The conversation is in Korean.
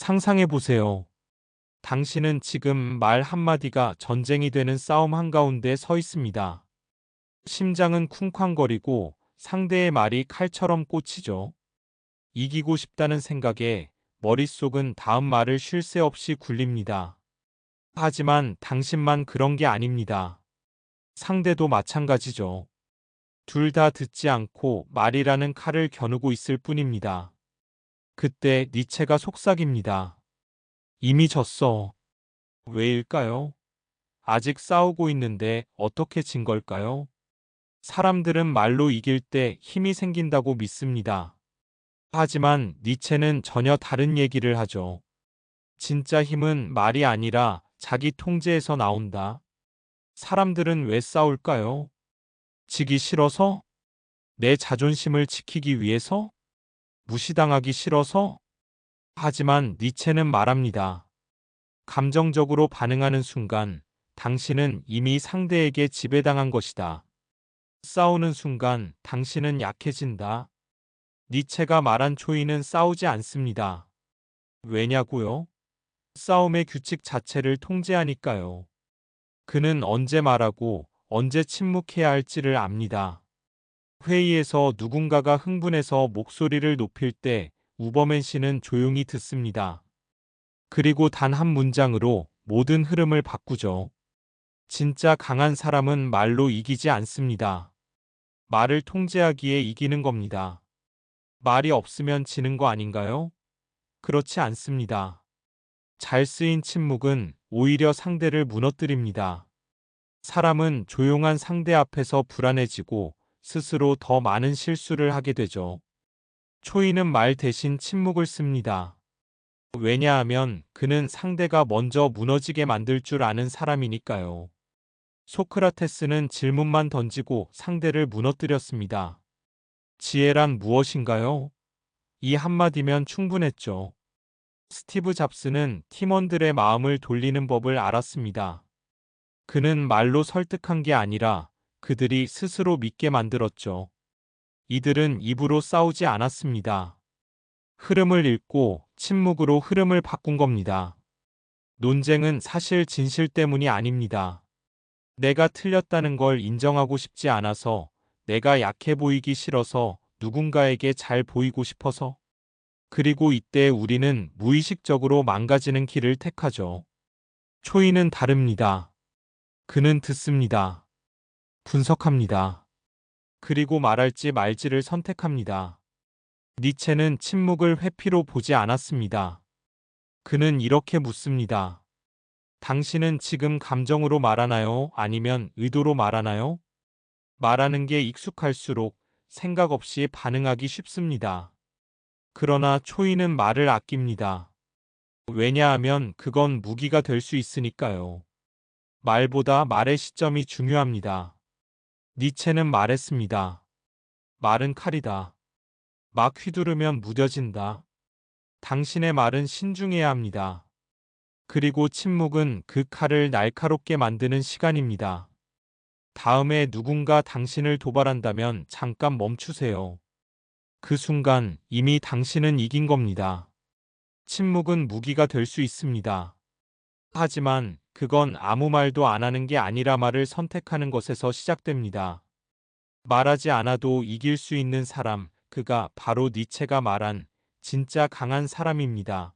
상상해 보세요. 당신은 지금 말 한마디가 전쟁이 되는 싸움 한가운데 서 있습니다. 심장은 쿵쾅거리고 상대의 말이 칼처럼 꽂히죠. 이기고 싶다는 생각에 머릿속은 다음 말을 쉴 새 없이 굴립니다. 하지만 당신만 그런 게 아닙니다. 상대도 마찬가지죠. 둘 다 듣지 않고 말이라는 칼을 겨누고 있을 뿐입니다. 그때 니체가 속삭입니다. 이미 졌어. 왜일까요? 아직 싸우고 있는데 어떻게 진 걸까요? 사람들은 말로 이길 때 힘이 생긴다고 믿습니다. 하지만 니체는 전혀 다른 얘기를 하죠. 진짜 힘은 말이 아니라 자기 통제에서 나온다. 사람들은 왜 싸울까요? 지기 싫어서? 내 자존심을 지키기 위해서? 무시당하기 싫어서? 하지만 니체는 말합니다. 감정적으로 반응하는 순간 당신은 이미 상대에게 지배당한 것이다. 싸우는 순간 당신은 약해진다. 니체가 말한 초이는 싸우지 않습니다. 왜냐고요? 싸움의 규칙 자체를 통제하니까요. 그는 언제 말하고 언제 침묵해야 할지를 압니다. 회의에서 누군가가 흥분해서 목소리를 높일 때 우버맨 씨는 조용히 듣습니다. 그리고 단 한 문장으로 모든 흐름을 바꾸죠. 진짜 강한 사람은 말로 이기지 않습니다. 말을 통제하기에 이기는 겁니다. 말이 없으면 지는 거 아닌가요? 그렇지 않습니다. 잘 쓰인 침묵은 오히려 상대를 무너뜨립니다. 사람은 조용한 상대 앞에서 불안해지고 스스로 더 많은 실수를 하게 되죠. 초이는 말 대신 침묵을 씁니다. 왜냐하면 그는 상대가 먼저 무너지게 만들 줄 아는 사람이니까요. 소크라테스는 질문만 던지고 상대를 무너뜨렸습니다. 지혜란 무엇인가요? 이 한마디면 충분했죠. 스티브 잡스는 팀원들의 마음을 돌리는 법을 알았습니다. 그는 말로 설득한 게 아니라 그들이 스스로 믿게 만들었죠. 이들은 입으로 싸우지 않았습니다. 흐름을 읽고 침묵으로 흐름을 바꾼 겁니다. 논쟁은 사실 진실 때문이 아닙니다. 내가 틀렸다는 걸 인정하고 싶지 않아서 내가 약해 보이기 싫어서 누군가에게 잘 보이고 싶어서 그리고 이때 우리는 무의식적으로 망가지는 길을 택하죠. 초이는 다릅니다. 그는 듣습니다. 분석합니다. 그리고 말할지 말지를 선택합니다. 니체는 침묵을 회피로 보지 않았습니다. 그는 이렇게 묻습니다. 당신은 지금 감정으로 말하나요? 아니면 의도로 말하나요? 말하는 게 익숙할수록 생각 없이 반응하기 쉽습니다. 그러나 초이는 말을 아낍니다. 왜냐하면 그건 무기가 될 수 있으니까요. 말보다 말의 시점이 중요합니다. 니체는 말했습니다. 말은 칼이다. 막 휘두르면 무뎌진다. 당신의 말은 신중해야 합니다. 그리고 침묵은 그 칼을 날카롭게 만드는 시간입니다. 다음에 누군가 당신을 도발한다면 잠깐 멈추세요. 그 순간 이미 당신은 이긴 겁니다. 침묵은 무기가 될 수 있습니다. 하지만 그건 아무 말도 안 하는 게 아니라 말을 선택하는 것에서 시작됩니다. 말하지 않아도 이길 수 있는 사람, 그가 바로 니체가 말한 진짜 강한 사람입니다.